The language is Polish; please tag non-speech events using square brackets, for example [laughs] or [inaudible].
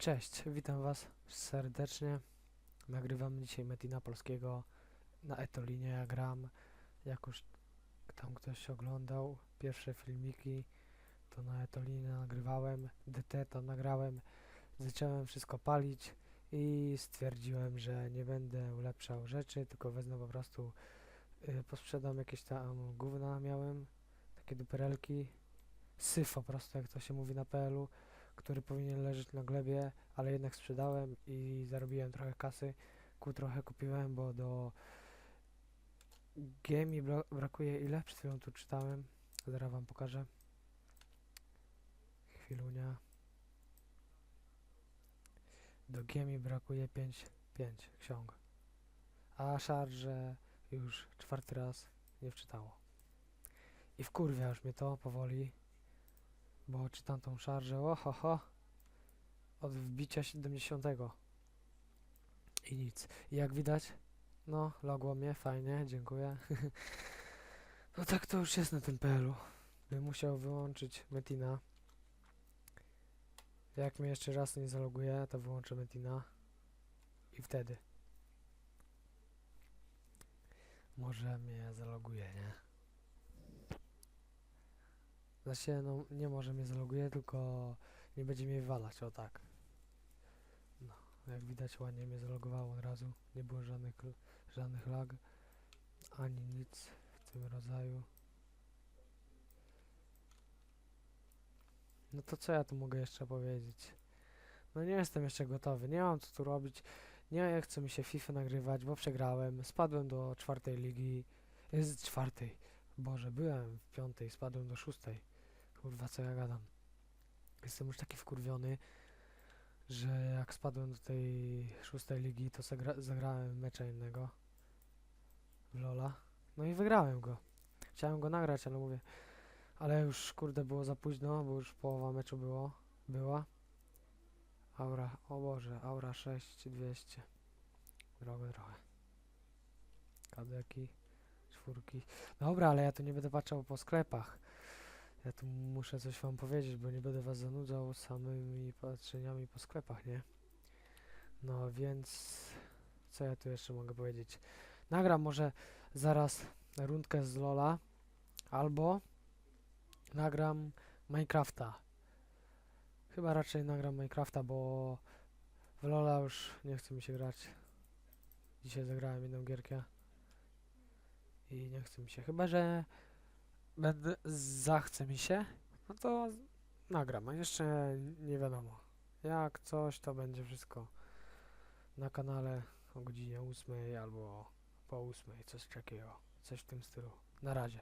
Cześć, witam was serdecznie. Nagrywam dzisiaj Metina Polskiego na Etolinie. Ja gram, jak już tam ktoś oglądał pierwsze filmiki, to na Etolinie nagrywałem, DT to nagrałem. Zacząłem wszystko palić i stwierdziłem, że nie będę ulepszał rzeczy, tylko wezmę po prostu, y, posprzedam jakieś tam gówna miałem, takie duperelki, syf po prostu, jak to się mówi na PL-u który powinien leżeć na glebie, ale jednak sprzedałem i zarobiłem trochę kasy. Ku trochę kupiłem, bo do G mi bra brakuje ile? Przed chwilą tu czytałem. Zaraz wam pokażę. Chwilunia. Do G mi brakuje 5, 5 ksiąg. A szarże już czwarty raz nie wczytało. I wkurwia już mnie to powoli bo czytam tą szarżę, ohoho, od wbicia 70. I nic. I jak widać, no, logło mnie, fajnie, dziękuję. [laughs] no tak to już jest na tym PL-u. Bym musiał wyłączyć Metina. Jak mnie jeszcze raz nie zaloguje, to wyłączę Metina. I wtedy. Może mnie zaloguje, nie? Znaczy, no nie może mnie zaloguje, tylko nie będzie mnie wywalać, o tak. No, jak widać ładnie mnie zalogowało od razu. Nie było żadnych, żadnych lag, ani nic w tym rodzaju. No to co ja tu mogę jeszcze powiedzieć? No nie jestem jeszcze gotowy, nie mam co tu robić. Nie chce mi się FIFA nagrywać, bo przegrałem. Spadłem do czwartej ligi. Z czwartej. Boże, byłem w piątej, spadłem do szóstej. Kurwa, co ja gadam. Jestem już taki wkurwiony, że jak spadłem do tej szóstej ligi, to zagra zagrałem mecza innego w Lola. No i wygrałem go. Chciałem go nagrać, ale mówię, ale już kurde było za późno, bo już połowa meczu było, była. Aura, o Boże, Aura 6200. Drogo trochę. Kadeki, czwórki. Dobra, ale ja tu nie będę patrzał po sklepach. Ja tu muszę coś wam powiedzieć, bo nie będę was zanudzał samymi patrzeniami po sklepach, nie? No więc co ja tu jeszcze mogę powiedzieć? Nagram może zaraz rundkę z Lola albo nagram Minecrafta. Chyba raczej nagram Minecrafta, bo w Lola już nie chce mi się grać. Dzisiaj zagrałem jedną gierkę i nie chce mi się. Chyba, że będę, zachce mi się, no to nagram, a jeszcze nie wiadomo. Jak coś, to będzie wszystko na kanale o godzinie 8 albo po 8, coś takiego, coś w tym stylu. Na razie.